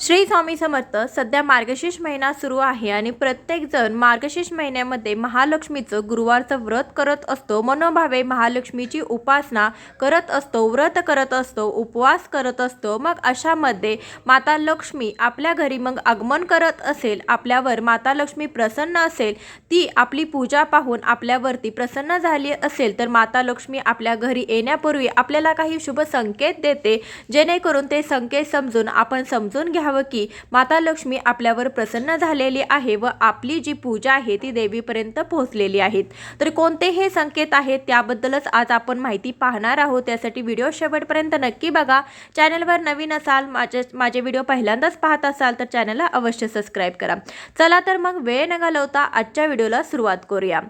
श्री स्वामी समर्थ सध्या मार्गशीर्ष महिना सुरू आहे आणि प्रत्येकजण मार्गशीर्ष महिन्यामध्ये महालक्ष्मीचं गुरुवारचं व्रत करत असतो. मनोभावे महालक्ष्मीची उपासना करत असतो व्रत करत असतो उपवास करत असतो. मग अशामध्ये माता लक्ष्मी आपल्या घरी मग आगमन करत असेल आपल्यावर माता लक्ष्मी प्रसन्न असेल ती आपली पूजा पाहून आपल्यावरती प्रसन्न झाली असेल तर माता लक्ष्मी आपल्या घरी येण्यापूर्वी आपल्याला काही शुभ संकेत देते जेणेकरून ते संकेत समजून आपण समजून घ्या घ्यावं की माता लक्ष्मी आपल्यावर प्रसन्न झालेली आहे व आपली जी पूजा आहे ती देवीपर्यंत पोहोचलेली आहेत. तर कोणते हे संकेत आहेत त्याबद्दलच आज आपण माहिती पाहणार आहोत. त्यासाठी व्हिडिओ शेवटपर्यंत नक्की बघा. चॅनलवर नवीन असाल माझे माझे व्हिडिओ पहिल्यांदाच पाहत असाल तर चॅनलला अवश्य सबस्क्राईब करा. चला तर मग वेळ न घालवता आजच्या व्हिडिओला सुरुवात करूया.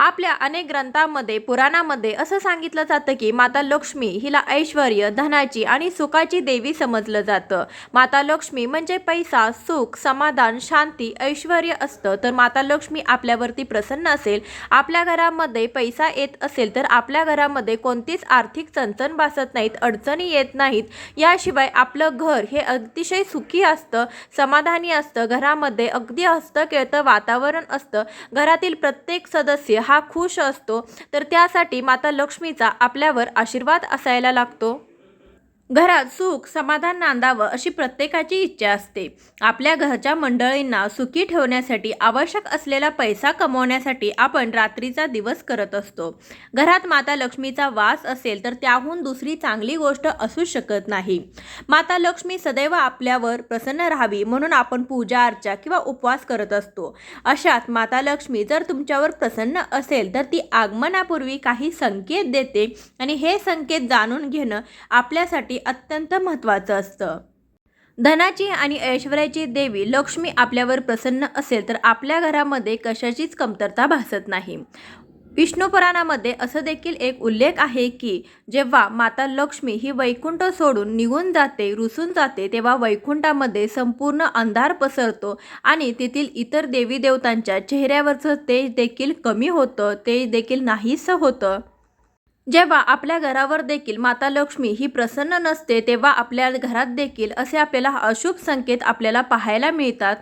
आपल्या अनेक ग्रंथांमध्ये पुराणामध्ये असं सांगितलं जातं की माता लक्ष्मी हिला ऐश्वर धनाची आणि सुखाची देवी समजलं जातं. माता लक्ष्मी म्हणजे पैसा सुख समाधान शांती ऐश्वर असतं. तर माता लक्ष्मी आपल्यावरती प्रसन्न असेल आपल्या घरामध्ये पैसा येत असेल तर आपल्या घरामध्ये कोणतीच आर्थिक चणचण भासत नाहीत अडचणी येत नाहीत. याशिवाय आपलं घर हे अतिशय सुखी असतं समाधानी असतं घरामध्ये अगदी हस्तखेळतं वातावरण असतं. घरातील प्रत्येक सदस्य हा खुश असतो तर त्यासाठी माता लक्ष्मीचा आपल्यावर आशीर्वाद असायला लागतो. घरात सुख समाधान नांदावं अशी प्रत्येकाची इच्छा असते. आपल्या घरच्या मंडळींना सुखी ठेवण्यासाठी आवश्यक असलेला पैसा कमवण्यासाठी आपण रात्रीचा दिवस करत असतो. घरात माता लक्ष्मीचा वास असेल तर त्याहून दुसरी चांगली गोष्ट असू शकत नाही. माता लक्ष्मी सदैव आपल्यावर प्रसन्न राहावी म्हणून आपण पूजा अर्चा किंवा उपवास करत असतो. अशात माता लक्ष्मी जर तुमच्यावर प्रसन्न असेल तर ती आगमनापूर्वी काही संकेत देते आणि हे संकेत जाणून घेणं आपल्यासाठी अत्यंत महत्त्वाचं असतं. धनाची आणि ऐश्वर्याची देवी लक्ष्मी आपल्यावर प्रसन्न असेल तर आपल्या घरामध्ये कशाचीच कमतरता भासत नाही. विष्णुपुराणामध्ये असं देखील एक उल्लेख आहे की जेव्हा माता लक्ष्मी ही वैकुंठ सोडून निघून जाते रुसून जाते तेव्हा वैकुंठामध्ये संपूर्ण अंधार पसरतो आणि तेथील इतर देवी देवतांच्या चेहऱ्यावरचं तेज देखील कमी होतं तेज देखील नाहीसं होतं. जेव्हा आपल्या घरावर देखील माता लक्ष्मी ही प्रसन्न नसते तेव्हा आपल्या घरात देखील असे आपल्याला अशुभ संकेत आपल्याला पाहायला मिळतात.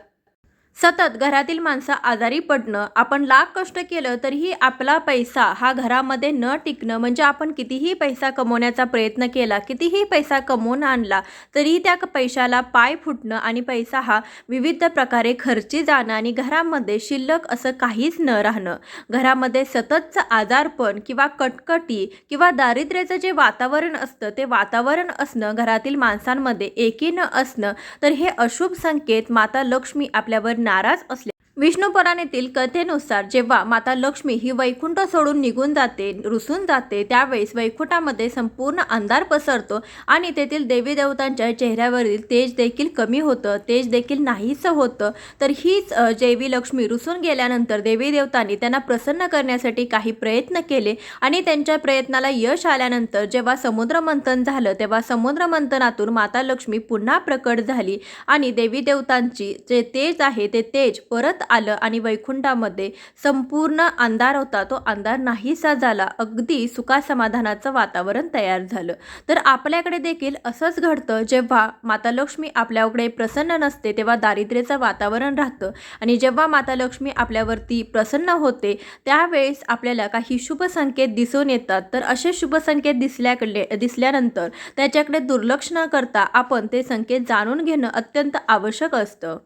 सतत घरातील माणसं आजारी पडणं आपण लाख कष्ट केलं तरीही आपला पैसा हा घरामध्ये न टिकणं म्हणजे आपण कितीही पैसा कमवण्याचा प्रयत्न केला कितीही पैसा कमवून आणला तरीही त्या पैशाला पाय फुटणं आणि पैसा हा विविध प्रकारे खर्ची जाणं आणि घरामध्ये शिल्लक असं काहीच न राहणं. घरामध्ये सततचं आजारपण किंवा कटकटी किंवा दारिद्र्याचं जे वातावरण असतं ते वातावरण असणं घरातील माणसांमध्ये एकीनं असणं तर हे अशुभ संकेत माता लक्ष्मी आपल्यावर नाराज असल्या विष्णुपुराणेतील कथेनुसार जेव्हा माता लक्ष्मी ही वैकुंठ सोडून निघून जाते रुसून जाते त्यावेळेस वैकुंठामध्ये संपूर्ण अंधार पसरतो आणि तेथील देवी देवतांच्या चेहऱ्यावरील तेज देखील कमी होतं तेज देखील नाहीसं होतं. तर हीच देवी लक्ष्मी रुसून गेल्यानंतर देवी देवतांनी त्यांना प्रसन्न करण्यासाठी काही प्रयत्न केले आणि त्यांच्या प्रयत्नाला यश आल्यानंतर जेव्हा समुद्र मंथन झालं तेव्हा समुद्र मंथनातून माता लक्ष्मी पुन्हा प्रकट झाली आणि देवी देवतांची जे तेज आहे ते तेज परत आलं आणि वैकुंठामध्ये संपूर्ण अंधार होता. तो अंधार नाहीसा झाला. अगदी सुखासमाधानाचं वातावरण तयार झालं. तर आपल्याकडे देखील असंच घडतं जेव्हा माता लक्ष्मी आपल्याकडे प्रसन्न नसते तेव्हा दारिद्र्याचं वातावरण राहतं. आणि जेव्हा माता लक्ष्मी आपल्यावरती प्रसन्न होते त्यावेळेस आपल्याला काही शुभ संकेत दिसून येतात. तर असे शुभ संकेत दिसल्याकडे दिसल्यानंतर त्याच्याकडे दुर्लक्ष न करता आपण ते संकेत जाणून घेणं अत्यंत आवश्यक असतं.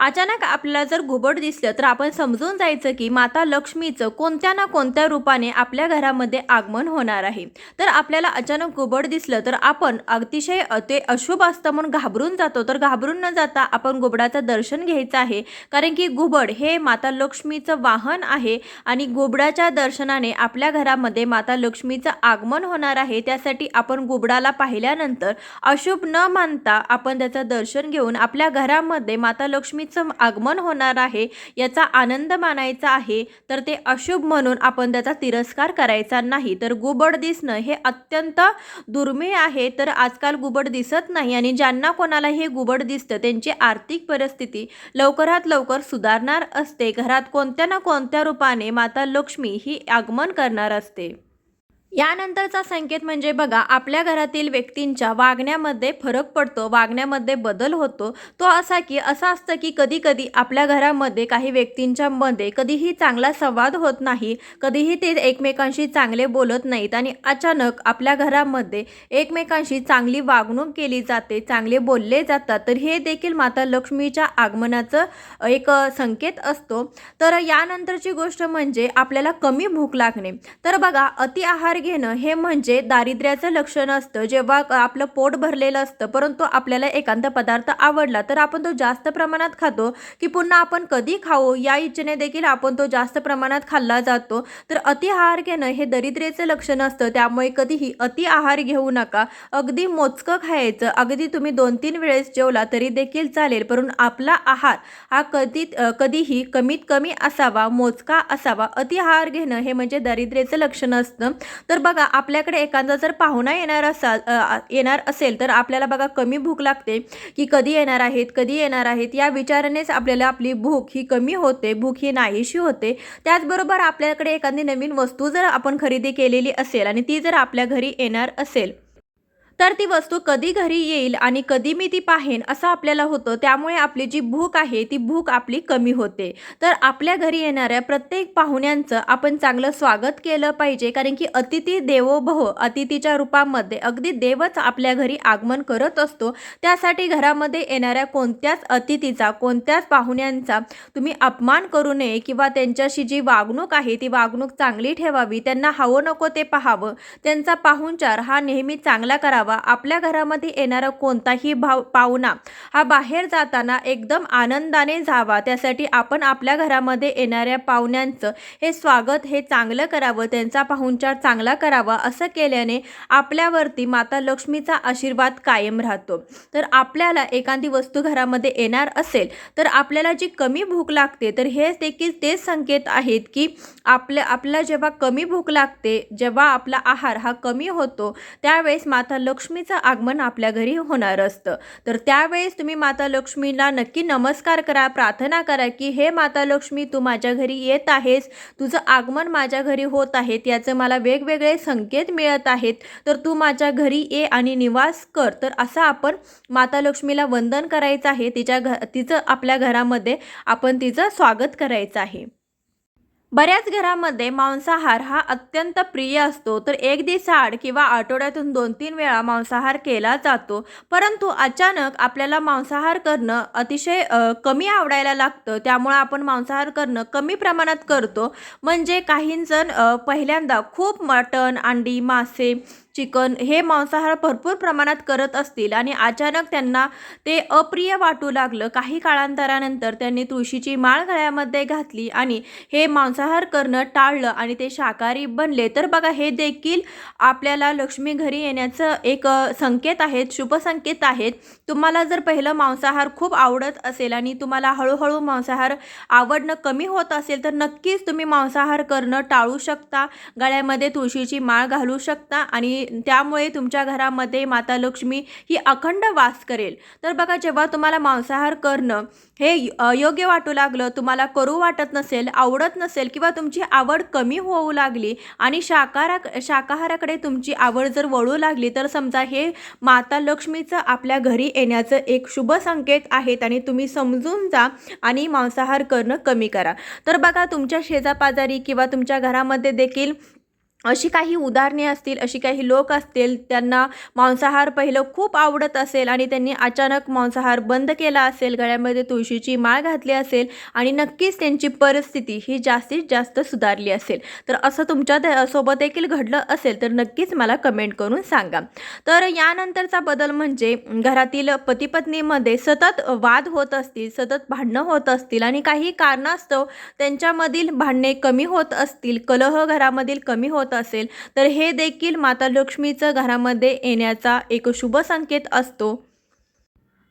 अचानक आपल्याला जर घुबड दिसलं तर आपण समजून जायचं की माता लक्ष्मीचं कोणत्या ना कोणत्या रूपाने आपल्या घरामध्ये आगमन होणार आहे. तर आपल्याला अचानक घुबड दिसलं तर आपण अतिशय अ- ते अशुभ असतं म्हणून घाबरून जातो. तर घाबरून न जाता आपण घुबडाचं दर्शन घ्यायचं आहे. कारण की घुबड हे माता लक्ष्मीचं वाहन आहे आणि घुबडाच्या दर्शनाने आपल्या घरामध्ये माता लक्ष्मीचं आगमन होणार आहे. त्यासाठी आपण घुबडाला पाहिल्यानंतर अशुभ न मानता आपण त्याचं दर्शन घेऊन आपल्या घरामध्ये माता लक्ष्मी लक्ष्मीचं आगमन होणार आहे याचा आनंद मानायचा आहे तर ते अशुभ म्हणून आपण त्याचा तिरस्कार करायचा नाही. तर गुबड दिसणं हे अत्यंत दुर्मिळ आहे. तर आजकाल गुबड दिसत नाही आणि ज्यांना कोणाला हे गुबड दिसतं त्यांची आर्थिक परिस्थिती लवकरात लवकर सुधारणार असते. घरात कोणत्या ना कोणत्या रूपाने माता लक्ष्मी ही आगमन करणार असते. यानंतरचा संकेत म्हणजे बघा आपल्या घरातील व्यक्तींच्या वागण्यामध्ये फरक पडतो वागण्यामध्ये बदल होतो. तो असा की असं असतं की कधी कधी आपल्या घरामध्ये काही व्यक्तींच्या मध्ये कधीही चांगला संवाद होत नाही कधीही ते एकमेकांशी चांगले बोलत नाहीत आणि अचानक आपल्या घरामध्ये एकमेकांशी चांगली वागणूक केली जाते चांगले बोलले जातात. तर हे देखील माता लक्ष्मीच्या आगमनाचं एक संकेत असतो. तर यानंतरची गोष्ट म्हणजे आपल्याला कमी भूक लागणे. तर बघा अति आहार घेणं हे म्हणजे दारिद्र्याचं लक्षण असतं. जेव्हा आपलं पोट भरलेलं असतं परंतु आपल्याला एखादा पदार्थ आवडला तर आपण तो जास्त प्रमाणात खातो की पुन्हा आपण कधी खाऊ? या इच्छेने देखील आपण तो जास्त प्रमाणात खाल्ला जातो. तर अति आहार घेणं हे दरिद्रेचं लक्षण असतं. त्यामुळे कधीही अति आहार घेऊ नका. अगदी मोजकं खायचं. अगदी तुम्ही दोन तीन वेळेस जेवला तरी देखील चालेल. परंतु आपला आहार हा कधी कधीही कमीत कमी असावा मोजका असावा. अति आहार घेणं हे म्हणजे दरिद्रेचं लक्षण असतं. तर बघा आपल्याकडे एखादा जर पाहुणा येणार असाल येणार असेल तर आपल्याला बघा कमी भूक लागते की कधी येणार आहेत कधी येणार आहेत या विचारानेच आपल्याला आपली भूक ही कमी होते भूक ही नाहीशी होते. त्याचबरोबर आपल्याकडे एखादी नवीन वस्तू जर आपण खरेदी केलेली असेल आणि ती जर आपल्या घरी येणार असेल तर ती वस्तू कधी घरी येईल आणि कधी मी ती पाहेन असं आपल्याला होतं. त्यामुळे आपली जी भूक आहे ती भूक आपली कमी होते. तर आपल्या घरी येणाऱ्या प्रत्येक पाहुण्यांचं आपण चांगलं स्वागत केलं पाहिजे. कारण की अतिथी देवोभव अतिथीच्या रूपामध्ये अगदी देवच आपल्या घरी आगमन करत असतो. त्यासाठी घरामध्ये येणाऱ्या कोणत्याच अतिथीचा कोणत्याच पाहुण्यांचा तुम्ही अपमान करू नये किंवा त्यांच्याशी जी वागणूक आहे ती वागणूक चांगली ठेवावी. त्यांना हवं नको ते पाहावं. त्यांचा पाहुणचार हा नेहमी चांगला करावा. आपल्या घरामध्ये येणारा कोणताही भाव पाहुणा हा बाहेर जाताना एकदम आनंदाने जावा. त्यासाठी आपण आपल्या घरामध्ये येणाऱ्या पाहुण्यांचं हे स्वागत हे चांगलं करावं त्यांचा पाहुणचार चांगला करावा असं केल्याने आपल्यावरती माता लक्ष्मीचा आशीर्वाद कायम राहतो. तर आपल्याला एखादी वस्तू घरामध्ये येणार असेल तर आपल्याला जी कमी भूक लागते तर हे देखील तेच संकेत आहेत की आपल्या आपल्याला जेव्हा कमी भूक लागते जेव्हा आपला आहार हा कमी होतो त्यावेळेस माता लक्ष्मीचं आगमन आपल्या घरी होणार असतं. तर त्यावेळेस तुम्ही माता लक्ष्मीला नक्की नमस्कार करा प्रार्थना करा की हे माता लक्ष्मी तू माझ्या घरी येत आहेस. तुझं आगमन माझ्या घरी होत आहे. याचे मला वेगवेगळे संकेत मिळत आहेत. तर तू माझ्या घरी ये आणि निवास कर. तर असं आपण माता लक्ष्मीला वंदन करायचं आहे. तिच्या घ तिचं आपल्या घरामध्ये आपण तिचं स्वागत करायचं आहे. बऱ्याच घरामध्ये मांसाहार हा अत्यंत प्रिय असतो. तर एक दिवसाआड किंवा आठवड्यातून दोन तीन वेळा मांसाहार केला जातो. परंतु अचानक आपल्याला मांसाहार करणं अतिशय कमी आवडायला लागतं. त्यामुळं आपण मांसाहार करणं कमी प्रमाणात करतो. म्हणजे काहींजण पहिल्यांदा खूप मटण अंडी मासे चिकन हे मांसाहार भरपूर प्रमाणात करत असतील आणि अचानक त्यांना ते अप्रिय वाटू लागलं. काही काळांतरानंतर त्यांनी तुळशीची माळ गळ्यामध्ये घातली आणि हे मांसाहार करणं टाळलं आणि ते शाकाहारी बनले. तर बघा हे देखील आपल्याला लक्ष्मी घरी येण्याचं एक संकेत आहेत शुभ संकेत आहेत. तुम्हाला जर पहिलं मांसाहार खूप आवडत असेल आणि तुम्हाला हळूहळू मांसाहार आवडणं कमी होत असेल तर नक्कीच तुम्ही मांसाहार करणं टाळू शकता. गळ्यामध्ये तुळशीची माळ घालू शकता आणि त्यामुळे तुमच्या घरामध्ये माता लक्ष्मी ही अखंड वास करेल. तर बघा जेव्हा तुम्हाला मांसाहार करणं हे अयोग्य वाटू लागलं तुम्हाला करू वाटत नसेल आवडत नसेल किंवा तुमची आवड कमी होऊ लागली आणि शाकाहारा शाकाहाराकडे तुमची आवड जर वळू लागली तर समजा हे माता लक्ष्मीचं आपल्या घरी येण्याचं एक शुभ संकेत आहेत आणि तुम्ही समजून जा आणि मांसाहार करणं कमी करा. तर बघा तुमच्या शेजापाजारी किंवा तुमच्या घरामध्ये देखील अशी काही उदाहरणे असतील अशी काही लोक असतील त्यांना मांसाहार पहिलं खूप आवडत असेल आणि त्यांनी अचानक मांसाहार बंद केला असेल गळ्यामध्ये तुळशीची माळ घातली असेल आणि नक्कीच त्यांची परिस्थिती ही जास्तीत जास्त सुधारली असेल. तर असं तुमच्या द- सोबत देखील घडलं असेल तर नक्कीच मला कमेंट करून सांगा. तर यानंतरचा बदल म्हणजे घरातील पतीपत्नीमध्ये सतत वाद होत असतील सतत भांडणं होत असतील आणि काही कारणास्तव त्यांच्यामधील भांडणे कमी होत असतील कलह घरामधील कमी होत असेल. तर हे देखील माता लक्ष्मीचं घरामध्ये येण्याचा एक शुभ संकेत असतो.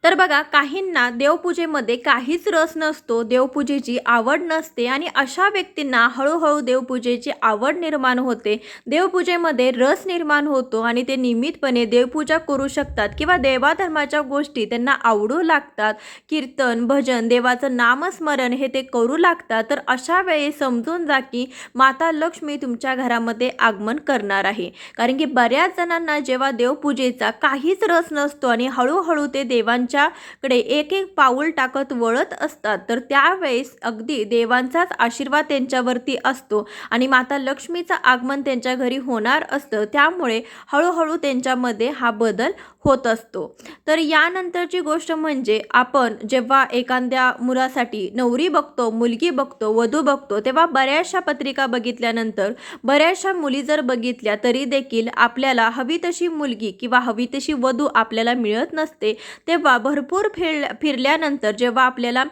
तर बघा काहींना देवपूजेमध्ये काहीच रस नसतो देवपूजेची आवड नसते आणि अशा व्यक्तींना हळूहळू देवपूजेची आवड निर्माण होते. देवपूजेमध्ये रस निर्माण होतो आणि ते नियमितपणे देवपूजा करू शकतात किंवा देवाधर्माच्या गोष्टी त्यांना आवडू लागतात. कीर्तन भजन देवाचं नामस्मरण हे ते करू लागतात. तर अशा वेळी समजून जा की माता लक्ष्मी तुमच्या घरामध्ये आगमन करणार आहे. कारण की बऱ्याच जणांना जेव्हा देवपूजेचा काहीच रस नसतो आणि हळूहळू ते देवांच्याकडे एक एक पाऊल टाकत वळत असतात. तर त्यावेळेस अगदी देवांचाच आशीर्वाद त्यांच्यावरती असतो आणि माता लक्ष्मीचं आगमन त्यांच्या घरी होणार असतं. त्यामुळे हळूहळू त्यांच्यामध्ये हा बदल होत असतो. तर यानंतरची गोष्ट म्हणजे आपण जेव्हा एखाद्या मुलासाठी नवरी बघतो मुलगी बघतो वधू बघतो तेव्हा बऱ्याचशा पत्रिका बघितल्यानंतर बऱ्याचशा मुली जर बघितल्या तरी देखील आपल्याला हवी तशी मुलगी किंवा हवी तशी वधू आपल्याला मिळत नसते. तेव्हा भरपूर फिर फिरल्यानंतर जेव्हा आपल्याला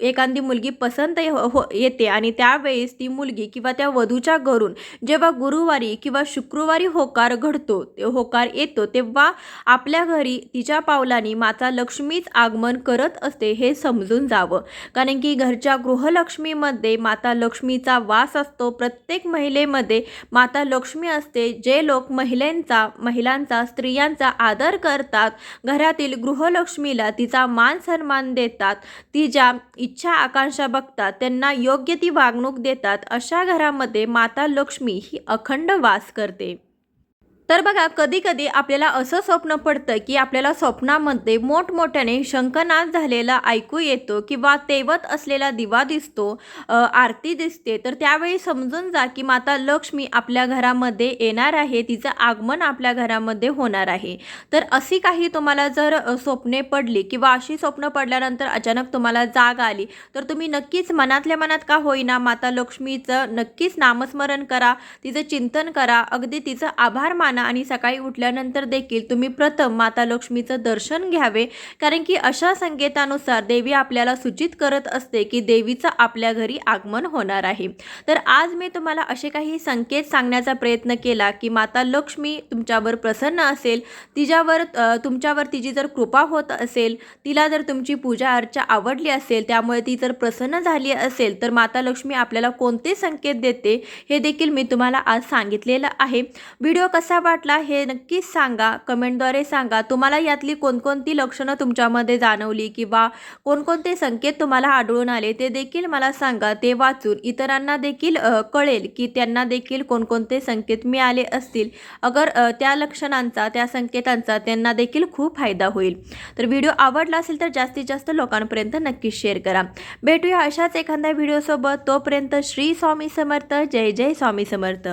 एखादी मुलगी पसंत हो हो- येते आणि त्यावेळेस ती मुलगी किंवा त्या वधूच्या घरून जेव्हा गुरुवारी किंवा शुक्रवारी होकार घडतो ते होकार येतो तेव्हा आपल्या घरी तिच्या पावलांनी माता लक्ष्मीच आगमन करत असते हे समजून जावं. कारण की घरच्या गृहलक्ष्मीमध्ये माता लक्ष्मीचा वास असतो. प्रत्येक महिलेमध्ये माता लक्ष्मी असते. जे लोक महिलेंचा महिलांचा स्त्रियांचा आदर करतात घरातील गृहलक्ष्मीला तिचा मान सन्मान देतात तिच्या इच्छा आकांक्षा बघतात त्यांना योग्य ती वागणूक देतात अशा घरामध्ये माता लक्ष्मी ही अखंड वास करते. तर बघा कधी कधी आपल्याला असं स्वप्न पडतं की आपल्याला स्वप्नामध्ये मोठमोठ्याने शंखनाद झालेला ऐकू येतो किंवा तेवत असलेला दिवा दिसतो आरती दिसते. तर त्यावेळी समजून जा की माता लक्ष्मी आपल्या घरामध्ये येणार आहे तिचं आगमन आपल्या घरामध्ये होणार आहे. तर अशी काही तुम्हाला जर स्वप्ने पडली किंवा अशी स्वप्न पडल्यानंतर अचानक तुम्हाला जाग आली तर तुम्ही नक्कीच मनातल्या मनात का होईना माता लक्ष्मीचं नक्कीच नामस्मरण करा तिचं चिंतन करा. अगदी तिचं आभार मान आणि सकाळी उठल्यानंतर देखील तुम्ही प्रथम माता लक्ष्मीचं दर्शन घ्यावे. कारण की अशा संकेतानुसार देवी आपल्याला सूचित करत असते की देवीचं आपल्या घरी आगमन होणार आहे. तर आज मी तुम्हाला असे काही संकेत सांगण्याचा प्रयत्न केला की माता लक्ष्मी तुमच्यावर प्रसन्न असेल तिच्यावर तुमच्यावर तिची जर कृपा होत असेल तिला जर तुमची पूजा अर्चा आवडली असेल त्यामुळे ती जर प्रसन्न झाली असेल तर माता लक्ष्मी आपल्याला कोणते संकेत देते हे देखील मी तुम्हाला आज सांगितलेलं आहे. व्हिडिओ कसा वाटला हे नक्कीच सांगा. कमेंटद्वारे सांगा. तुम्हाला यातली कोणकोणती लक्षणं तुमच्यामध्ये जाणवली किंवा कोणकोणते संकेत तुम्हाला आढळून आले ते देखील मला सांगा. ते वाचून इतरांना देखील कळेल की त्यांना देखील कोणकोणते संकेत मिळाले असतील. अगर त्या लक्षणांचा त्या संकेतांचा त्यांना देखील खूप फायदा होईल. तर व्हिडिओ आवडला असेल तर जास्तीत जास्त लोकांपर्यंत नक्कीच शेअर करा. भेटूया अशाच एखाद्या व्हिडिओसोबत. तोपर्यंत श्री स्वामी समर्थ. जय जय स्वामी समर्थ.